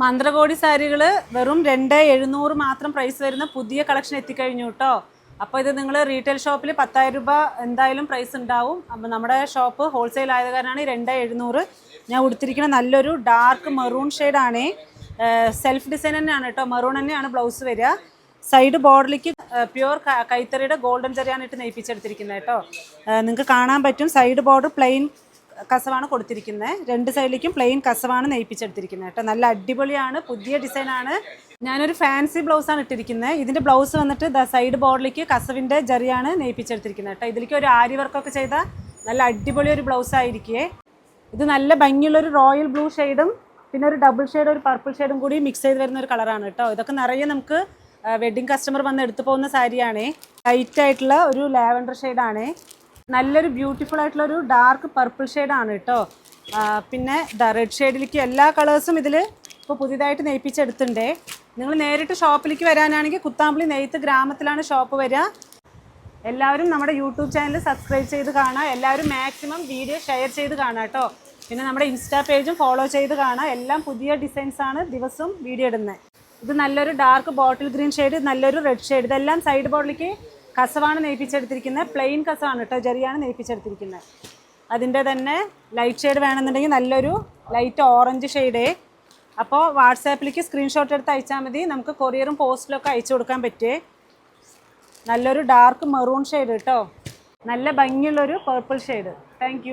മന്ത്രകോടി സാരികൾ വെറും രണ്ട് എഴുന്നൂറ് മാത്രം പ്രൈസ് വരുന്ന പുതിയ കളക്ഷൻ എത്തിക്കഴിഞ്ഞു കേട്ടോ അപ്പോൾ ഇത് നിങ്ങൾ റീറ്റെയിൽ ഷോപ്പിൽ പത്തായിരം രൂപ എന്തായാലും പ്രൈസ് ഉണ്ടാവും. അപ്പോൾ നമ്മുടെ ഷോപ്പ് ഹോൾസെയിൽ ആയത് കാരണമാണ് രണ്ട് എഴുന്നൂറ്. ഞാൻ ഉടുത്തിരിക്കുന്ന നല്ലൊരു ഡാർക്ക് മെറൂൺ ഷെയ്ഡാണ് സെൽഫ് ഡിസൈൻ തന്നെയാണ് കേട്ടോ മെറൂൺ തന്നെയാണ് ബ്ലൗസ് വരിക സൈഡ് ബോർഡിലേക്ക് പ്യുവർ കൈത്തറിയുടെ ഗോൾഡൻ ചെറിയാണ് ഇട്ട് നെയ്പ്പിച്ചെടുത്തിരിക്കുന്നത് കേട്ടോ നിങ്ങൾക്ക് കാണാൻ പറ്റും. സൈഡ് ബോർഡർ പ്ലെയിൻ കസവാണ് കൊടുത്തിരിക്കുന്നത്. രണ്ട് സൈഡിലേക്കും പ്ലെയിൻ കസവാണ് നെയ്പ്പിച്ചെടുത്തിരിക്കുന്നത് കേട്ടോ. നല്ല അടിപൊളിയാണ് പുതിയ ഡിസൈനാണ് ഞാനൊരു ഫാൻസി ബ്ലൗസാണ് ഇട്ടിരിക്കുന്നത്. ഇതിന്റെ ബ്ലൗസ് വന്നിട്ട് ദ സൈഡ് ബോർഡിലേക്ക് കസവിന്റെ ജറിയാണ് നെയ്പ്പിച്ചെടുത്തിരിക്കുന്നത് കേട്ടോ. ഇതിലേക്ക് ഒരു ആരി വർക്കൊക്കെ ചെയ്ത നല്ല അടിപൊളി ഒരു ബ്ലൗസ് ആയിരിക്കേ. ഇത് നല്ല ഭംഗിയുള്ളൊരു റോയൽ ബ്ലൂ ഷെയ്ഡും പിന്നെ ഒരു ഡബിൾ ഷെയ്ഡ് ഒരു പർപ്പിൾ ഷെയ്ഡും കൂടി മിക്സ് ചെയ്ത് വരുന്ന ഒരു കളറാണ് കേട്ടോ. ഇതൊക്കെ നിറയെ നമുക്ക് വെഡ്ഡിങ് കസ്റ്റമർ വന്ന് എടുത്തു പോകുന്ന സാരിയാണേ. ലൈറ്റ് ആയിട്ടുള്ള ഒരു ലാവൻഡർ ഷെയ്ഡാണേ നല്ലൊരു ബ്യൂട്ടിഫുൾ ആയിട്ടുള്ള ഒരു ഡാർക്ക് പർപ്പിൾ ഷെയ്ഡാണ് കേട്ടോ പിന്നെ റെഡ് ഷെയ്ഡിലേക്ക് എല്ലാ കളേഴ്സും ഇതിൽ ഇപ്പോൾ പുതിയതായിട്ട് നെയ്പ്പിച്ചെടുത്തിട്ടുണ്ട് നിങ്ങൾ നേരിട്ട് ഷോപ്പിലേക്ക് വരാനാണെങ്കിൽ കുത്താമ്പിളി നെയ്ത്ത് ഗ്രാമത്തിലാണ് ഷോപ്പ് വരിക എല്ലാവരും നമ്മുടെ യൂട്യൂബ് ചാനൽ സബ്സ്ക്രൈബ് ചെയ്ത് കാണാം. എല്ലാവരും മാക്സിമം വീഡിയോ ഷെയർ ചെയ്ത് കാണാം കേട്ടോ പിന്നെ നമ്മുടെ ഇൻസ്റ്റാ പേജും ഫോളോ ചെയ്ത് കാണാം. എല്ലാം പുതിയ ഡിസൈൻസാണ് ദിവസവും വീഡിയോ ഇടുന്നത് ഇത് നല്ലൊരു ഡാർക്ക് ബോട്ടിൽ ഗ്രീൻ ഷെയ്ഡ് നല്ലൊരു റെഡ് ഷെയ്ഡ് ഇതെല്ലാം സൈഡ് ബോർഡിലേക്ക് കസവാണ് നെയ്പ്പിച്ചെടുത്തിരിക്കുന്നത്. പ്ലെയിൻ കസവാണ് കേട്ടോ. ജെറിയാണ് നെയ്പ്പിച്ചെടുത്തിരിക്കുന്നത്. അതിന്റെ തന്നെ ലൈറ്റ് ഷെയ്ഡ് വേണമെന്നുണ്ടെങ്കിൽ നല്ലൊരു ലൈറ്റ് ഓറഞ്ച് ഷെയ്ഡേ അപ്പോൾ വാട്സാപ്പിലേക്ക് സ്ക്രീൻഷോട്ട് എടുത്ത് അയച്ചാൽ മതി. നമുക്ക് കൊറിയറും പോസ്റ്റിലൊക്കെ അയച്ചു കൊടുക്കാൻ പറ്റേ നല്ലൊരു ഡാർക്ക് മെറൂൺ ഷെയ്ഡ് കേട്ടോ. നല്ല ഭംഗിയുള്ളൊരു പേർപ്പിൾ ഷെയ്ഡ് താങ്ക്